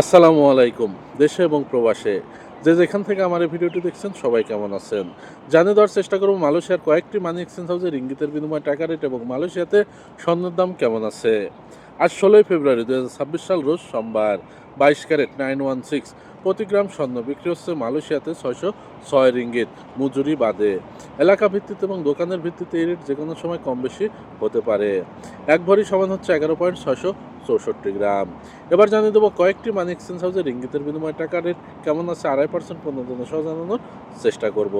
আসসালামু আলাইকুম, দেশে এবং প্রবাসে। যে যেখান থেকে আমার এই ভিডিওটি দেখছেন, সবাই কেমন আছেন? জানে দেওয়ার চেষ্টা করব, মালয়েশিয়ার কয়েকটি মানি এক্সচেঞ্জ হাউসের ইঙ্গিতের বিনিময়ে টাকা রেট এবং মালয়েশিয়াতে স্বর্ণের দাম কেমন আছে? আজ ষোলোই ফেব্রুয়ারি দু সাল রোজ সোমবার, বাইশ ক্যারেট নাইন ওয়ান সিক্স। প্রতি গ্রাম স্বর্ণ বিক্রি হচ্ছে মালয়েশিয়াতে ছয়শো ছয় রিঙ্গিত, মজুরি বাদে। এলাকা ভিত্তিতে এবং দোকানের ভিত্তিতে এই রেট যে কোনো সময় কম বেশি হতে পারে। এক ভরি সমান হচ্ছে এগারো পয়েন্ট ছয়শো চৌষট্টি গ্রাম। এবার জানিয়ে দেবো কয়েকটি মানি এক্সচেঞ্জ হাউসের ইঙ্গিতের বিনিময় টাকা রেট কেমন আছে আড়াই পার্সেন্ট পর্যন্ত সহ জানানোর চেষ্টা করব।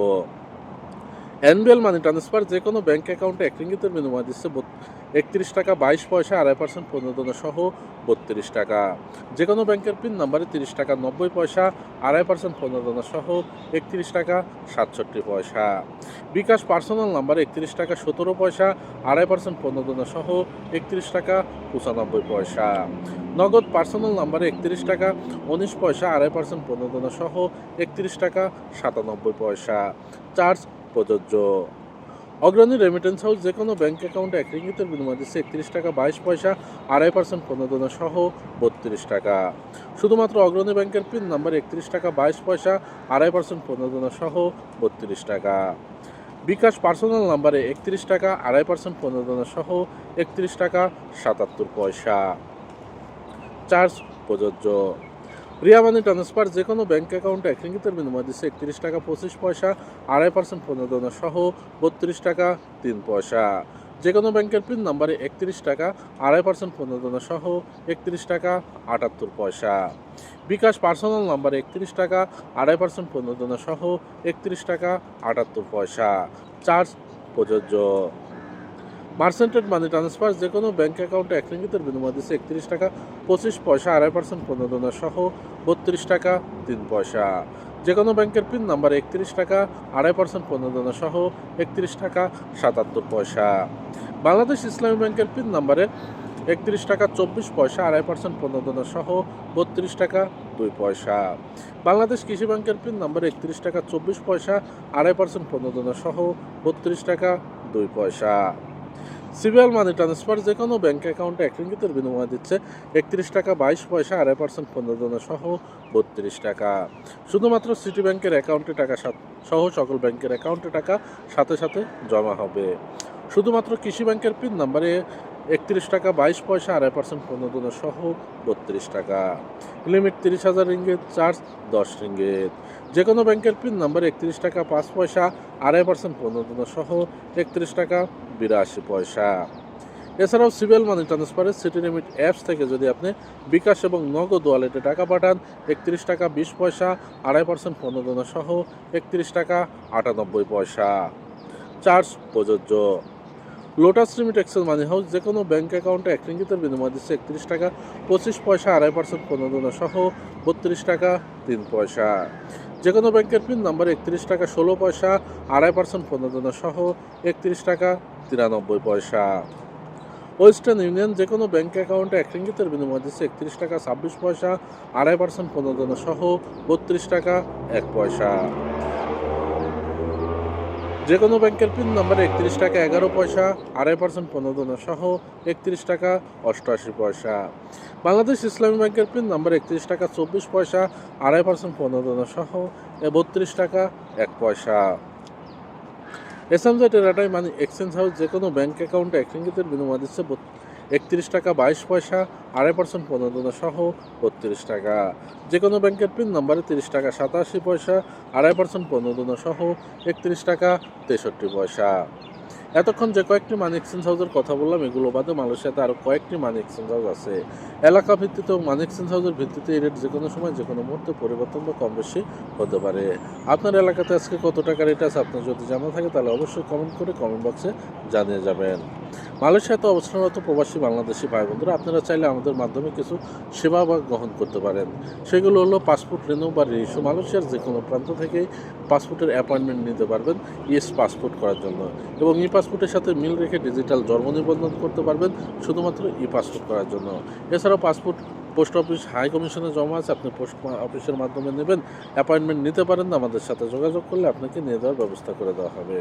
এনবিএল মানি ট্রান্সফার যে কোনো ব্যাঙ্ক অ্যাকাউন্টে এক রিঙ্গিতের বিনিময় দিচ্ছে একত্রিশ টাকা, বাইশ পয়সা, আড়াই পার্সেন্ট প্রণোদনা সহ বত্রিশ টাকা। যে কোনো ব্যাংকের পিন নাম্বারে তিরিশ টাকা, নব্বই পয়সা, আড়াই পার্সেন্ট প্রণোদনা সহ একত্রিশ টাকা, সাতষট্টি পয়সা। বিকাশ পার্সোনাল নাম্বারে একত্রিশ টাকা, সতেরো পয়সা, আড়াই পার্সেন্ট প্রণোদনা সহ একত্রিশ টাকা, পঁচানব্বই পয়সা। নগদ পার্সোনাল নাম্বারে একত্রিশ টাকা, উনিশ পয়সা, আড়াই পার্সেন্ট প্রণোদনা সহ একত্রিশ টাকা, সাতানব্বই পয়সা। চার্জ প্রযোজ্য। অগ্রণী রেমিটেন্স হাউস যে কোনো ব্যাংক অ্যাকাউন্টে এক রিঙ্গিতের বিনিময় দিচ্ছে একত্রিশ টাকা, বাইশ পয়সা, আড়াই পার্সেন্ট প্রণোদনা সহ বত্রিশ টাকা। শুধুমাত্র অগ্রণী ব্যাংকের পিন নাম্বার একত্রিশ টাকা, বাইশ পয়সা, আড়াই পার্সেন্ট প্রণোদনা সহ বত্রিশ টাকা। বিকাশ পার্সোনাল নাম্বারে একত্রিশ টাকা, আড়াই পার্সেন্ট প্রণোদনা সহ একত্রিশ টাকা, সাতাত্তর পয়সা। চার্জ প্রযোজ্য। রিয়া মানি ট্রান্সফার যে কোনো ব্যাঙ্ক অ্যাকাউন্টে এক রিঙ্গিতের বিনিময় দিচ্ছে একত্রিশ টাকা পঁচিশ পয়সা, আড়াই পার্সেন্ট প্রণোদনা সহ বত্রিশ টাকা তিন পয়সা। যে কোনো ব্যাংকের পিন নাম্বারে একত্রিশ টাকা, আড়াই পার্সেন্ট প্রণোদনা সহ একত্রিশ টাকা, আটাত্তর পয়সা। বিকাশ পার্সোনাল নাম্বারে একত্রিশ টাকা, আড়াই পার্সেন্ট প্রণোদনা সহ একত্রিশ টাকা, আটাত্তর পয়সা। চার্জ প্রযোজ্য। মার্সেন্টেড মানি ট্রান্সফার যে কোনো ব্যাঙ্ক অ্যাকাউন্টে এক রিঙ্গিতের বিনিময় দিচ্ছে একত্রিশ টাকা, পঁচিশ পয়সা, আড়াই পার্সেন্ট প্রণোদনা সহ বত্রিশ টাকা, তিন পয়সা। যে কোনো ব্যাংকের পিন নাম্বার একত্রিশ টাকা, আড়াই পার্সেন্ট প্রণোদনা সহ একত্রিশ টাকা, সাতাত্তর পয়সা। বাংলাদেশ ইসলামী ব্যাংকের পিন নাম্বারে একত্রিশ টাকা, চব্বিশ পয়সা, আড়াই পার্সেন্ট প্রণোদনা সহ বত্রিশ টাকা, দুই পয়সা। বাংলাদেশ কৃষি ব্যাংকের পিন নাম্বারে একত্রিশ টাকা, চব্বিশ পয়সা, আড়াই পার্সেন্ট প্রণোদনা সহ বত্রিশ টাকা, দুই পয়সা। সিবিএল মানি ট্রান্সফার যে কোনো ব্যাঙ্ক অ্যাকাউন্টে এক রিঙ্গিতের বিনিময় দিচ্ছে একত্রিশ টাকা, বাইশ পয়সা, আড়াই পার্সেন্ট প্রণোদনা সহ বত্রিশ টাকা। শুধুমাত্র সিটি ব্যাংকের অ্যাকাউন্টে টাকা সহ সকল ব্যাংকের অ্যাকাউন্টে টাকা সাথে সাথে জমা হবে। শুধুমাত্র কৃষি ব্যাংকের পিন নাম্বারে একত্রিশ টাকা, বাইশ পয়সা, আড়াই পার্সেন্ট প্রণোদনা সহ বত্রিশ টাকা। লিমিট তিরিশ হাজার রিঙ্গিত চার্জ দশ রিঙ্গিত যে কোনো ব্যাংকের পিন নাম্বারে একত্রিশ টাকা, পাঁচ পয়সা, আড়াই পার্সেন্ট প্রণোদনা সহ একত্রিশ টাকা, বিরাশি পয়সা। এছাড়াও সিভিল মানি ট্রান্সফারের সিটি লিমিট অ্যাপস থেকে যদি আপনি বিকাশ এবং নগদ ওয়ালেটে টাকা পাঠান, একত্রিশ টাকা, বিশ পয়সা, আড়াই পার্সেন্ট প্রণোদনা সহ একত্রিশ টাকা, আটানব্বই পয়সা। চার্জ প্রযোজ্য। Lotus limit excel money house যে কোনো ব্যাঙ্ক অ্যাকাউন্টে এক রিঙ্গিতের বিনিময় দিচ্ছে একত্রিশ টাকা, পঁচিশ পয়সা, আড়াই পার্সেন্ট প্রণোদনা সহ বত্রিশ টাকা, তিন পয়সা। যে কোনো ব্যাংকের পিন নাম্বার একত্রিশ টাকা, ষোলো পয়সা, আড়াই পার্সেন্ট প্রণোদনা সহ একত্রিশ টাকা, তিরানব্বই পয়সা। ওয়েস্টার্ন ইউনিয়ন যে কোনো ব্যাঙ্ক অ্যাকাউন্টে এক রিঙ্গিতের বিনিময় দিচ্ছে একত্রিশ টাকা, ছাব্বিশ পয়সা, আড়াই পার্সেন্ট প্রণোদনা সহ বত্রিশ টাকা, এক পয়সা। যে কোনো ব্যাংকের পিন নাম্বারে একত্রিশ টাকা এগারো পয়সা, আড়াই পার্সেন্ট প্রণোদনা সহ একত্রিশ টাকা অষ্টআশি পয়সা। বাংলাদেশ ইসলামী ব্যাংকের পিন নাম্বার একত্রিশ টাকা চব্বিশ পয়সা, আড়াই পার্সেন্ট প্রণোদনা সহ বত্রিশ টাকা এক পয়সা। এসএমজেড এরাটাই মানে এক্সচেঞ্জ হাউস যে কোনো ব্যাংক অ্যাকাউন্টে এক বিনিময় দিচ্ছে একত্রিশ টাকা বাইশ পয়সা, আড়াই পার্সেন্ট প্রণোদনা সহ বত্রিশ টাকা। যে কোনো ব্যাংকের পিন নাম্বারে তিরিশ টাকা সাতাশি পয়সা, আড়াই পার্সেন্ট প্রণোদনা সহ একত্রিশ টাকা তেষট্টি পয়সা। এতক্ষণ যে কয়েকটি মানি এক্সচেঞ্জ হাউসের কথা বললাম এগুলো বাদে মালয়েশিয়াতে আরও কয়েকটি মানি এক্সচেঞ্জ হাউস আছে। এলাকা ভিত্তিতে এবং মানি এক্সচেঞ্জ হাউসের ভিত্তিতে এই রেট যে কোনো সময় যে কোনো মুহূর্তে পরিবর্তন বা কম বেশি হতে পারে। আপনার এলাকাতে আজকে কত টাকা রেট আছে, আপনার যদি জানা থাকে তাহলে অবশ্যই কমেন্ট করে কমেন্ট বক্সে জানিয়ে যাবেন। মালয়েশিয়াতে অবস্থানরত প্রবাসী বাংলাদেশি ভাই বন্ধুরা আপনারা চাইলে আমাদের মাধ্যমে কিছু সেবা বা গ্রহণ করতে পারেন। সেগুলো হলো পাসপোর্ট রেনু বা রেশু মালয়েশিয়ার যে কোনো প্রান্ত থেকে পাসপোর্টের অ্যাপয়েন্টমেন্ট নিতে পারবেন ইএস পাসপোর্ট করার জন্য। এবং ই পাসপোর্টের সাথে মিল রেখে ডিজিটাল জন্ম নিবন্ধন করতে পারবেন শুধুমাত্র ই পাসপোর্ট করার জন্য। এছাড়াও পাসপোর্ট পোস্ট অফিস, হাই কমিশনে জমা আছে, আপনি পোস্ট অফিসের মাধ্যমে নেবেন। অ্যাপয়েন্টমেন্ট নিতে পারেন আমাদের সাথে যোগাযোগ করলে আপনাকে নিয়ে দেওয়ার ব্যবস্থা করে দেওয়া হবে।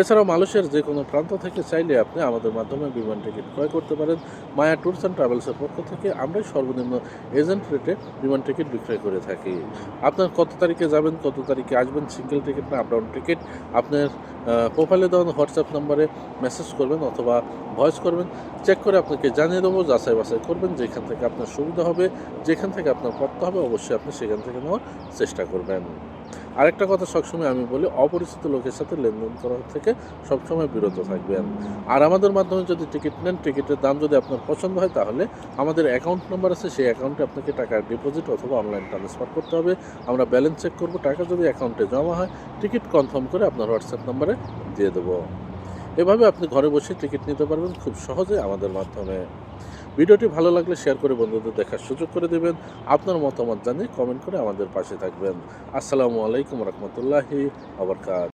এছাড়াও মালয়েশিয়ার যে কোনো প্রান্ত থেকে চাইলে আপনি আমাদের মাধ্যমে বিমান টিকিট ক্রয় করতে পারেন। মায়া ট্যুরস অ্যান্ড ট্রাভেলসের পক্ষ থেকে আমরাই সর্বনিম্ন এজেন্ট রেটে বিমান টিকিট বিক্রয় করে থাকি। আপনার কত তারিখে যাবেন, কত তারিখে আসবেন, সিঙ্গেল টিকিট না আপ ডাউন টিকিট? আপনার প্রোফাইলে দেওয়া হোয়াটসঅ্যাপ নাম্বারে মেসেজ করবেন অথবা ভয়েস করবেন। চেক করে আপনাকে জানিয়ে দেবো, যাচাই বাছাই করবেন যেখান থেকে আপনার সুবিধা হবে, যেখান থেকে আপনার করতে হবে, অবশ্যই আপনি সেখান থেকে নেওয়ার চেষ্টা করবেন। আরেকটা কথা সবসময় আমি বলি, অপরিচিত লোকের সাথে লেনদেন করার থেকে সবসময় বিরত থাকবেন। আর আমাদের মাধ্যমে যদি টিকিট নেন, টিকিটের দাম যদি আপনার পছন্দ হয়, তাহলে আমাদের অ্যাকাউন্ট নাম্বার আছে, সেই অ্যাকাউন্টে আপনাকে টাকা ডিপোজিট অথবা অনলাইন ট্রান্সফার করতে হবে। আমরা ব্যালেন্স চেক করব, টাকা যদি অ্যাকাউন্টে জমা হয়, টিকিট কনফার্ম করে আপনার হোয়াটসঅ্যাপ নাম্বারে দিয়ে দেবো। এভাবে আপনি ঘরে বসে টিকিট নিতে পারবেন খুব সহজে আমাদের মাধ্যমে। ভিডিওটি ভালো লাগলে শেয়ার করে বন্ধুদের দেখার সুযোগ করে দেবেন। আপনার মতামত জানিয়ে কমেন্ট করে আমাদের পাশে থাকবেন। আসসালামু আলাইকুম রহমতুল্লাহি আবরকাত